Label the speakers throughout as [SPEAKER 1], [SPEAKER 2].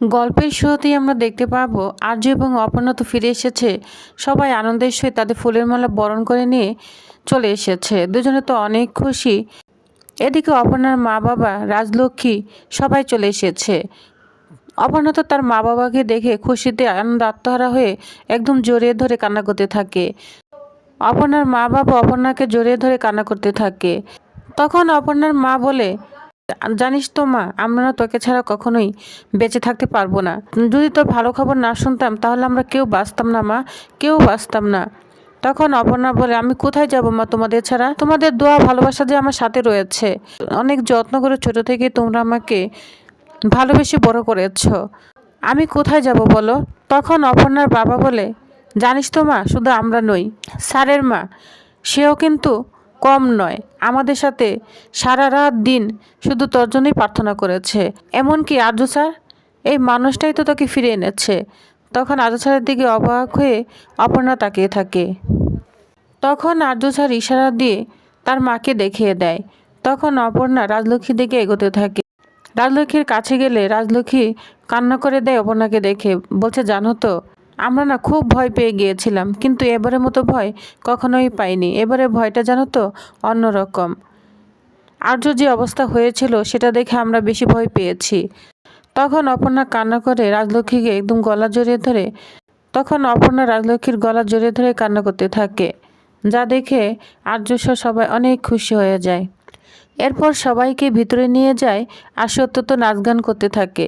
[SPEAKER 1] গল্পের শুরুতেই আমরা দেখতে পাবো, আর্য এবং অপর্ণা তো ফিরে এসেছে। সবাই আনন্দের সহিত তাদের ফুলের মালা বরণ করে নিয়ে চলে এসেছে। দুজনে তো অনেক খুশি। এদিকে অপর্ণার মা বাবা রাজলক্ষ্মী সবাই চলে এসেছে। অপর্ণা তো তার মা বাবাকে দেখে খুশিতে আনন্দ আত্মহারা হয়ে একদম জড়িয়ে ধরে কান্না করতে থাকে। অপর্ণার মা বাবা অপর্ণাকে জড়িয়ে ধরে কান্না করতে থাকে। তখন অপর্ণার মা বলে জানিস তো মা, আমরা তোকে ছাড়া কখনোই বেঁচে থাকতে পারব না। যদি তোর ভালো খবর না শুনতাম, তাহলে আমরা কেউ বাঁচতাম না মা, কেউ বাঁচতাম না। তখন অপর্ণা বলে, আমি কোথায় যাব মা তোমাদের ছাড়া? তোমাদের দোয়া, ভালোবাসা যে আমার সাথে রয়েছে। অনেক যত্ন করে ছোট থেকে তোমরা আমাকে ভালোবেসে বড় করেছ। আমি কোথায় যাব বলো? তখন অপর্ণার বাবা বলে, জানিস তো মা, শুধু আমরা নই, স্যারের মা, সেও কিন্তু কম নয়। আমাদের সাথে সারা রাত দিন শুধু তোর জন্যই প্রার্থনা করেছে। এমনকি আর্য স্যার, এই মানুষটাই তো তাকে ফিরে এনেছে। তখন আর্য স্যারের দিকে অবাক হয়ে অপর্ণা তাকিয়ে থাকে। তখন আর্য স্যার ইশারা দিয়ে তার মাকে দেখিয়ে দেয়। তখন অপর্ণা রাজলক্ষ্মীর দিকে এগোতে থাকে। রাজলক্ষ্মীর কাছে গেলে রাজলক্ষ্মী কান্না করে দেয় অপর্ণাকে দেখে। বলছে, জানো তো আমরা না খুব ভয় পেয়ে গিয়েছিলাম, কিন্তু এবারের মতো ভয় কখনোই পাইনি। এবারে ভয়টা জানো তো, অন্যরকম। আর্য যে অবস্থা হয়েছিল, সেটা দেখে আমরা বেশি ভয় পেয়েছি। তখন অপর্ণা কান্না করে রাজলক্ষ্মীকে একদম গলা জড়িয়ে ধরে, তখন অপর্ণা রাজলক্ষ্মীর গলা জড়িয়ে ধরে কান্না করতে থাকে। যা দেখে আর্যসহ সবাই অনেক খুশি হয়ে যায়। এরপর সবাইকে ভিতরে নিয়ে যায় আর সত্য তো নাচ গান করতে থাকে।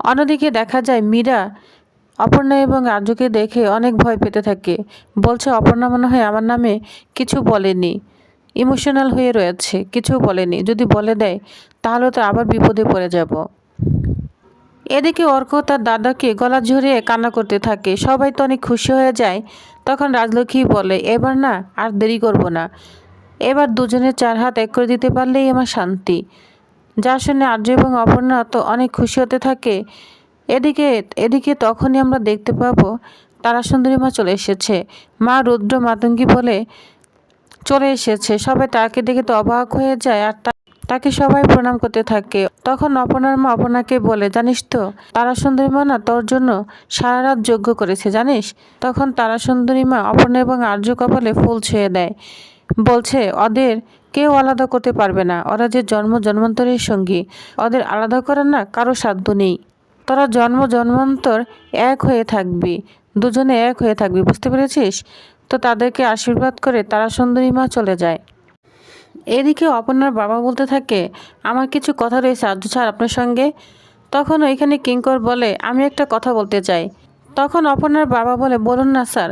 [SPEAKER 1] অন্যদিকে দেখা যায় মীরা অপর্ণা এবং আর্যকে দেখে অনেক ভয় পেতে থাকে। বলছে, অপর্ণা মনে হয় আমার নামে কিছু বলেনি। ইমোশনাল হয়ে রয়েছে, কিছু বলেনি। যদি বলে দেয়, তাহলে তো আবার বিপদে পড়ে যাব। এদিকে অর্ক তার দাদাকে গলা ঝরিয়ে কান্না করতে থাকে। সবাই তো অনেক খুশি হয়ে যায়। তখন রাজলক্ষ্মী বলে, এবার না, আর দেরি করব না। এবার দুজনের চার হাত এক করে দিতে পারলেই আমার শান্তি। যা শুনে আর্য এবং অপর্ণা তো অনেক খুশি হতে থাকে। এদিকে এদিকে তখনই আমরা দেখতে পাবো তারা সুন্দরী মা চলে এসেছে। মা রুদ্র মাতঙ্গী বলে চলে এসেছে। সবাই তাকে দেখে তো অবাক হয়ে যায় আর তাকে সবাই প্রণাম করতে থাকে। তখন অপনার মা অপনাকে বলে, জানিস তো তারা সুন্দরী মা না তোর জন্য সারা রাত যজ্ঞ করেছে, জানিস? তখন তারা সুন্দরী মা অপর্ণা এবং আর্য কপালে ফুল ছুঁয়ে দেয়। বলছে, ওদের কেউ আলাদা করতে পারবে না। ওরা যে জন্ম জন্মান্তরের সঙ্গী। ওদের আলাদা করার না কারও সাধ্য নেই। তোরা জন্ম জন্মান্তর এক হয়ে থাকবি, দুজনে এক হয়ে থাকবি, বুঝতে পেরেছিস? তো তাদেরকে আশীর্বাদ করে তারা সুন্দরী মা চলে যায়। এদিকে অপর্ণার বাবা বলতে থাকে, আমার কিছু কথা রয়েছে আর্য স্যার আপনার সঙ্গে। তখন ওইখানে কিঙ্কর বলে, আমি একটা কথা বলতে চাই। তখন অপর্ণার বাবা বলে, বলুন না স্যার।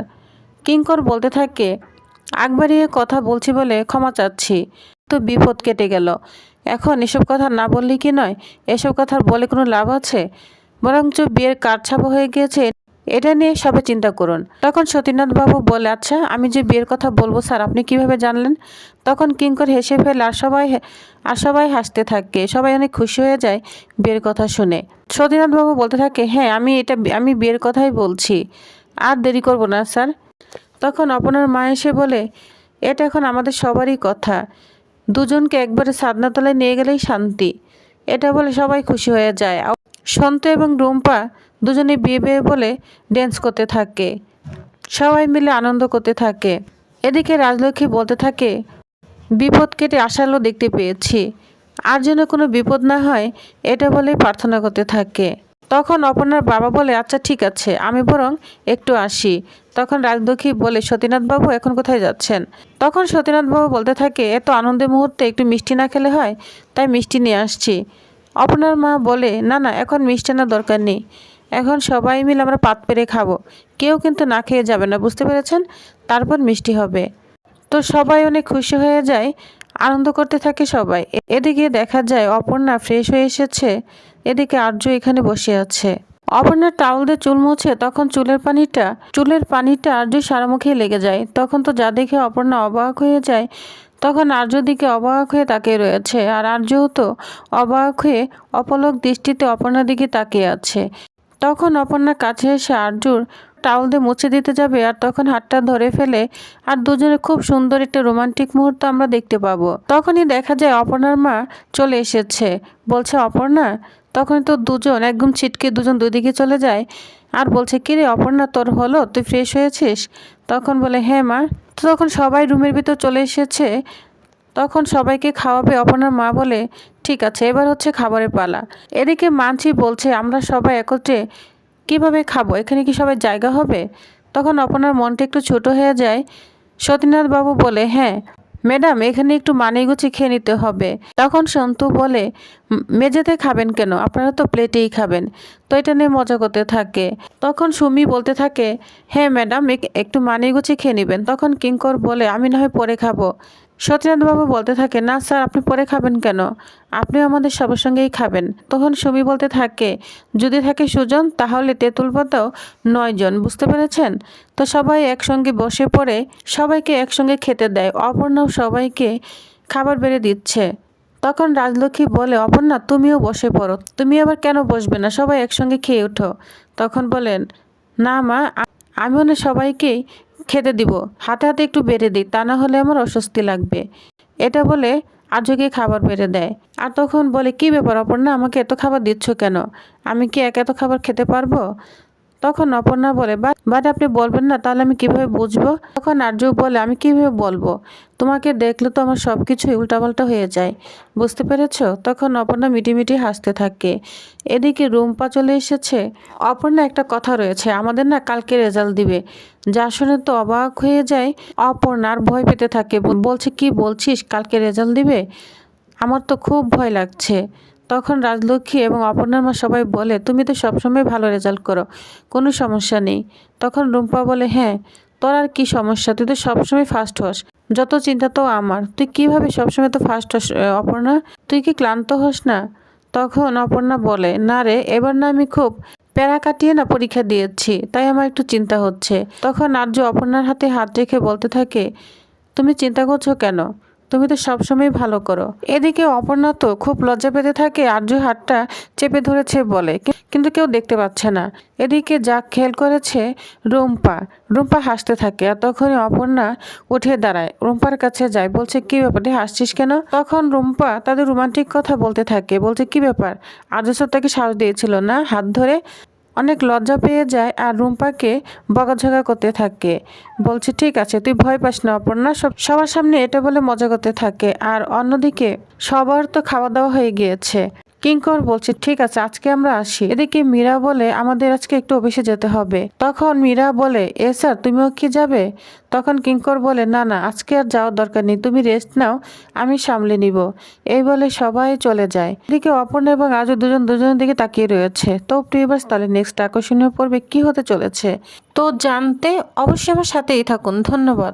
[SPEAKER 1] কিঙ্কর বলতে থাকে আকবারিয়ে কথা বলছি বলে ক্ষমা চাচ্ছি তো বিপদ কেটে গেল। এখন এসব কথা না বললেই কি নয়? এসব কথা বলে কোনো লাভ আছে? বরঞ্চ বিয়ের কাঠছাপা হয়ে গিয়েছে, এটা নিয়ে সবে চিন্তা করুন। তখন সতীনাথ বাবু বলে আচ্ছা আমি যে বিয়ের কথা বলব স্যার, আপনি কীভাবে জানলেন? তখন কিঙ্কর হেসে ফেলে, আর সবাই আর সবাই হাসতে থাকে, সবাই অনেক খুশি হয়ে যায় বিয়ের কথা শুনে। সতীনাথ বাবু বলতে থাকে হ্যাঁ আমি এটা, আমি বিয়ের কথাই বলছি, আর দেরি করব না স্যার। তখন আপনার মা এসে বলে, এটা এখন আমাদের সবারই কথা। দুজনকে একবারে সাদনাতলায় নিয়ে গেলেই শান্তি। এটা বলে সবাই খুশি হয়ে যায়। সন্ত এবং রুম্পা দুজনে বিয়ে বিয়ে বলে ড্যান্স করতে থাকে। সবাই মিলে আনন্দ করতে থাকে। এদিকে রাজলক্ষ্মী বলতে থাকে, বিপদ কেটে আশালো দেখতে পেয়েছি। আর যেন কোনো বিপদ না হয়, এটা বলেই প্রার্থনা করতে থাকে। তখন অপর্ণার বাবা বলে আচ্ছা ঠিক আছে, আমি বরং একটু আসি। তখন রাজলক্ষ্মী বলে সতীনাথবাবু এখন কোথায় যাচ্ছেন? তখন সতীনাথবাবু বলতে থাকে, এত আনন্দের মুহূর্তে একটু মিষ্টি না খেলে হয়, তাই মিষ্টি নিয়ে আসছি। অপর্ণার মা বলে, না না, এখন মিষ্টি আনার দরকার নেই। এখন সবাই মিলে আমরা পাত পেরে খাব। কেউ কিন্তু না খেয়ে যাবে না, বুঝতে পেরেছেন? তারপর মিষ্টি হবে। তো সবাই অনেক খুশি হয়ে যায়, আনন্দ করতে থাকে সবাই। এদিকে দেখা যায় অপর্ণা ফ্রেশ হয়ে এসেছে। এদিকে আর্য এখানে বসে আছে। অপর্ণা টাউল দিয়ে চুল মুছে তখন চুলের পানিটা চুলের পানিটা আর্য সারা মুখে লেগে যায়। তখন তো যা দেখে অপর্ণা অবাক হয়ে যায় তখন আর্য দিকে অবাক হয়ে তাকিয়ে রয়েছে, আর আর্যও তো অবাক হয়ে অপলক দৃষ্টিতে অপর্ণার দিকে তাকিয়ে আছে। তখন অপর্ণা কাছে এসে আর্যুর টাউল দিয়ে মুছে দিতে যাবে, আর তখন হাতটা ধরে ফেলে আর দুজনে খুব সুন্দর একটা রোমান্টিক মুহূর্ত আমরা দেখতে পাবো। তখনই দেখা যায় অপর্ণার মা চলে এসেছে। বলছে, অপর্ণা? তখন তো দুজন, একদম ছিটকে দুজন দুই দিকে চলে যায়। আর বলছে, কিরে অপর্ণা, তোর হলো? তুই ফ্রেশ হয়েছিস? তখন বলে হ্যাঁ মা। তো তখন সবাই রুমের ভিতর চলে এসেছে, তখন সবাইকে খাওয়াবে অপনার মা বলে, ঠিক আছে, এবার হচ্ছে খাবারের পালা। এদিকে মানছি বলছে, আমরা সবাই একত্রে কীভাবে খাব? এখানে কি সবাই জায়গা হবে? তখন অপনার মনটা একটু ছোট হয়ে যায়। সতীনাথ বাবু বলে হ্যাঁ। ম্যাডাম এখানে একটু মানে গুছি খেয়ে নিতে হবে। তখন সন্তু বলে "উম, মেঝেতে খাবেন কেন? আপনারা তো প্লেটেই খাবেন। তো এটা নিয়ে মজা করতে থাকে। তখন সুমি বলতে থাকে হ্যাঁ ম্যাডাম এক- একটু মানে গুছি খেয়ে নেবেন। তখন কিঙ্কর বলে আমি না হয় পরে খাব। সতীনাথবাবু বলতে থাকে না স্যার, আপনি পরে খাবেন কেন? আপনিও আমাদের সবার সঙ্গেই খাবেন। তখন সুমি বলতে থাকে, যদি থাকে সুজন, তাহলে তেঁতুল পাতাও নয় জন, বুঝতে পেরেছেন? তো সবাই একসঙ্গে বসে পড়ে, সবাইকে একসঙ্গে খেতে দেয়। অপর্ণাও সবাইকে খাবার বেড়ে দিচ্ছে। তখন রাজলক্ষ্মী বলে, অপর্ণা, তুমিও বসে পড়ো। তুমি আবার কেন বসবে না? সবাই একসঙ্গে খেয়ে ওঠো তখন বলেন, না মা আমি মনে সবাইকেই খেতে দিব। হাতে হাতে একটু বেড়ে দিই, তা না হলে আমার অস্বস্তি লাগবে। এটা বলে আজকে খাবার বেড়ে দেয়। আর তখন বলে, কি ব্যাপার অপর্ণা, আমাকে এত খাবার দিচ্ছ কেন? আমি কি এক এত খাবার খেতে পারব? তখন অপর্ণা বলে, বাট আপনি বলবেন না, তাহলে আমি কীভাবে বুঝব? তখন আর্য বলে, আমি কীভাবে বলব? তোমাকে দেখলে তো আমার সব কিছুই উল্টাপাল্টা হয়ে যায়। বুঝতে পেরেছ? তখন অপর্ণা মিটিমিটি হাসতে থাকে। এদিকে রুম্পা চলে এসেছে? অপর্ণা, একটা কথা রয়েছে। আমাদের না কালকে রেজাল্ট দিবে। যা শুনে তো অবাক হয়ে যায়। অপর্ণা আর ভয় পেতে থাকে। বলছে, কি বলছিস? কালকে রেজাল্ট দিবে? আমার তো খুব ভয় লাগছে। তখন রাজলক্ষ্মী এবং অপর্ণার মা সবাই বলে, তুমি তো সবসময় ভালো রেজাল্ট করো, কোনো সমস্যা নেই। তখন রুম্পা বলে হ্যাঁ তোর আর কি সমস্যা? তুই তো সবসময় ফার্স্ট হস। যত চিন্তা তো আমার। তুই কীভাবে সবসময় তো ফার্স্ট হস অপর্ণা? তুই কি ক্লান্ত হস না? তখন অপর্ণা বলে, না রে, এবার না আমি খুব প্যারা কাটিয়ে না পরীক্ষা দিয়েছি, তাই আমার একটু চিন্তা হচ্ছে। তখন আর্য অপর্ণার হাতে হাত রেখে বলতে থাকে, তুমি চিন্তা করছ কেন? তুমি তো সবসময় ভালো করো। এদিকে অপর্ণা তো খুব লজ্জা পেতে থাকে আর্য হাতটা চেপে ধরেছে বলে। কিন্তু কেউ দেখতে পাচ্ছে না। এদিকে যা খেয়াল করেছে রুম্পা রুম্পা হাসতে থাকে আর তখনই অপর্ণা উঠে দাঁড়ায়। রুম্পার কাছে যায়, বলছে, কি ব্যাপার? হাসছিস কেন? তখন রুম্পা তাদের রোমান্টিক কথা বলতে থাকে, বলছে, কি ব্যাপার? আর্য তাকে সাহস দিয়েছিল না হাত ধরে? অনেক লজ্জা পেয়ে যায় আর রুম্পাকে বকাঝকা করতে থাকে। বলছে, ঠিক আছে, তুই ভয় পাস না, অপর্ণা। সব, সবার সামনে এটা বলে মজা করতে থাকে। আর অন্যদিকে সবার তো খাওয়া দাওয়া হয়ে গিয়েছে। কিঙ্কর বলছে, ঠিক আছে, আজকে আমরা আসি। এদিকে মীরা বলে, আমাদের আজকে একটু অফিসে যেতে হবে। তখন মীরা বলে, এ স্যার, তুমিও কি যাবে? তখন কিঙ্কর বলে, না না, আজকে আর যাওয়ার দরকার নেই, তুমি রেস্ট নাও, আমি সামলে নিব। এই বলে সবাই চলে যায়। এদিকে অপর্ণা এবং আজও দুজন, দুজনের দিকে তাকিয়ে রয়েছে। তো প্রিয়বাস তাহলে নেক্সট আকর্ষণীয় পর্বে কি হতে চলেছে? তো জানতে অবশ্যই আমার সাথেই থাকুন। ধন্যবাদ।